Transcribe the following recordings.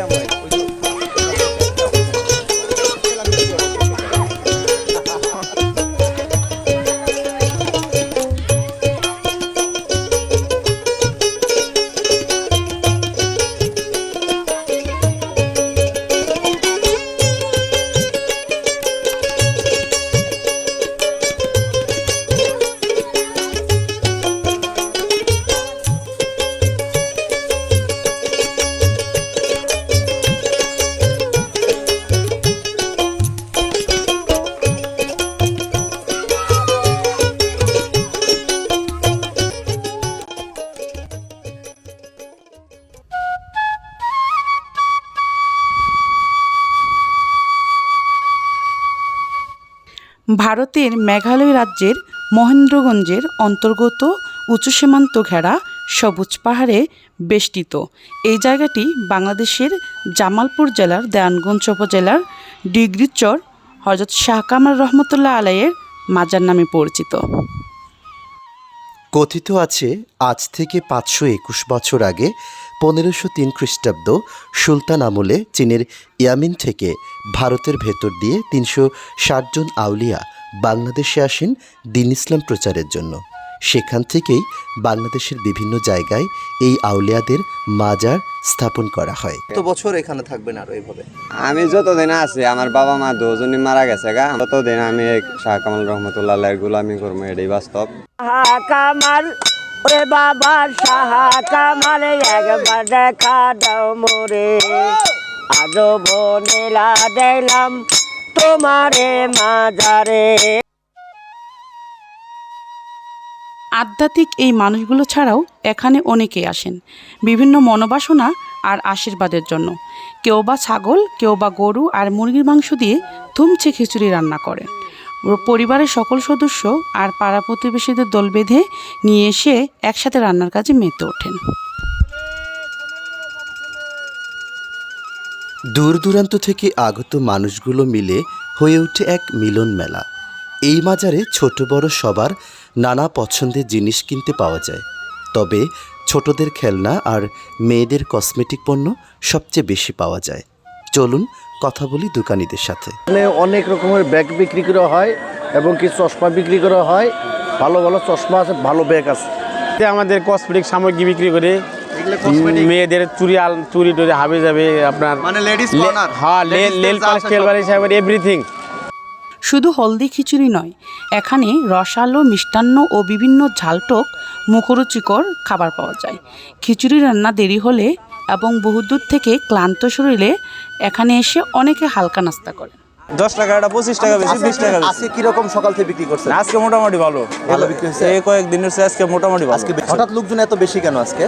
আমরা ভারতের মেঘালয় রাজ্যের মহেন্দ্রগঞ্জের অন্তর্গত উঁচু সীমান্ত ঘেরা সবুজ পাহাড়ে বেষ্টিত। এই জায়গাটি বাংলাদেশের জামালপুর জেলার দেয়ানগঞ্জ উপজেলার ডিগ্রিচর হজরত শাহ কামাল রহমতুল্লাহ আলাইয়ের মাজার নামে পরিচিত। কথিত আছে, আজ থেকে পাঁচশো একুশ বছর আগে পনেরোশো তিন খ্রিস্টাব্দ সুলতান আমলে চীনের ইয়ামিন থেকে ভারতের ভেতর দিয়ে তিনশো ষাটজন আউলিয়া বাংলাদেশে আসেন দিন ইসলাম প্রচারের জন্য। সেখান থেকেই বাংলাদেশের বিভিন্ন জায়গায় এই আউলিয়াদের মাজার স্থাপন করা হয়। কত বছর এখানে থাকবেন আরও এইভাবে আমি যতদিন আছি আমার বাবা মা দুজনই মারা গেছে গা। ততদিন আমি শাহ কামাল রহমতুল্লাহ গুলামি করব এটাই বাস্তব। কামাল ওরে বাবা সাহা কামাল একবার দেখা দাও মোরে। আজও বনেলা দেখলাম তোমারে মাজারে আধ্যাত্মিক এই মানুষগুলো ছাড়াও এখানে অনেকেই আসেন। বিভিন্ন মনোবাসনা আর আশীর্বাদের জন্য। কেউ বা ছাগল, কেউ বা গরু আর মুরগির মাংস দিয়ে থুমছে খিচুড়ি রান্না করেন পরিবারের সকল সদস্য আর পাড়া প্রতিবেশীদের দল বেঁধে নিয়ে এসে একসাথে রান্নার কাজে মেতে ওঠেন। দূর দূরান্ত থেকে আগত মানুষগুলো মিলে হয়ে ওঠে এক মিলন মেলা। এই মাজারে ছোট বড় সবার নানা পছন্দের জিনিস কিনতে পাওয়া যায়। তবে ছোটদের খেলনা আর মেয়েদের কসমেটিক পণ্য সবচেয়ে বেশি পাওয়া যায়। চলুন কথা বলি দোকানিদের সাথে। এখানে অনেক রকমের ব্যাগ বিক্রি করা হয় এবং কি চশমা বিক্রি করা হয়। ভালো ভালো চশমা আছে ভালো ব্যাগ আছে। এতে আমাদের কসমেটিক সামগ্রী বিক্রি করে মেয়েদের চুরি আল চুরি টুরি হাবে যাবে আপনার মানে ladies লে- corner? হ্যাঁ লেল পালিশ এভরিথিং শুধু হলদি খিচুড়ি নয় এখানে রসালো মিষ্টান্ন ও বিভিন্ন ঝালটক মুখরুচিকর খাবার পাওয়া যায়। খিচুড়ি রান্না দেরি হলে এবং বহুদূর থেকে ক্লান্ত শরীরে এখানে এসে অনেকে হালকা নাস্তা করে। দশ টাকাটা পঁচিশ টাকা বেশি বিশ টাকা বেশি। আজকে কীরকম সকাল থেকে বিক্রি করছেন? আজকে মোটামুটি ভালো। ভালো বিক্রি হয়েছে? এই কয়েকদিন হচ্ছে আজকে মোটামুটি ভালো। আজকে হঠাৎ লোকজন এত বেশি কেন আজকে?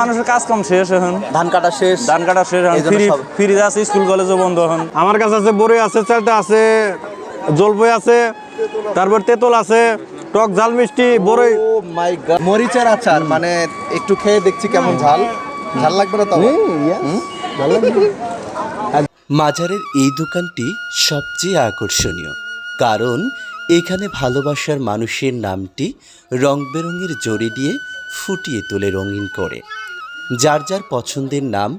মানুষের কাজ কম শেষ এখন। ধান কাটা শেষ। ধান কাটা শেষ এখন। ফ্রি ফ্রি আছে স্কুল কলেজও বন্ধ এখন। আমার কাছে আছে বড়ই আছে চালটা আছে জলপই আছে তারপর তেঁতুল আছে টক ঝাল মিষ্টি বড়ই। ও মাই মরিচের আচার মানে একটু খেয়ে দেখছি কেমন ঝাল। ঝাল লাগবে না তো মাজারের এই দোকানটি সবচেয়ে আকর্ষণীয় কারণ এখানে ভালোবাসার মানুষের নামটি রং বেরঙের জড়ি দিয়ে ফুটিয়ে তোলে রঙিন করে। যার যার পছন্দের নাম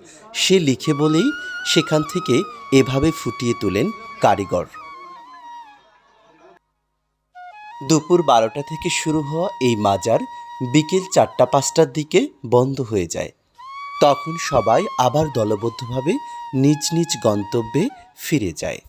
সে লিখে বলেই সেখান থেকে এভাবে ফুটিয়ে তোলেন কারিগর। দুপুর বারোটা থেকে শুরু হওয়া এই মাজার বিকেল চারটা পাঁচটার দিকে বন্ধ হয়ে যায়। তখন সবাই আবার দলবদ্ধভাবে নিজ নিজ গন্তব্যে ফিরে যায়।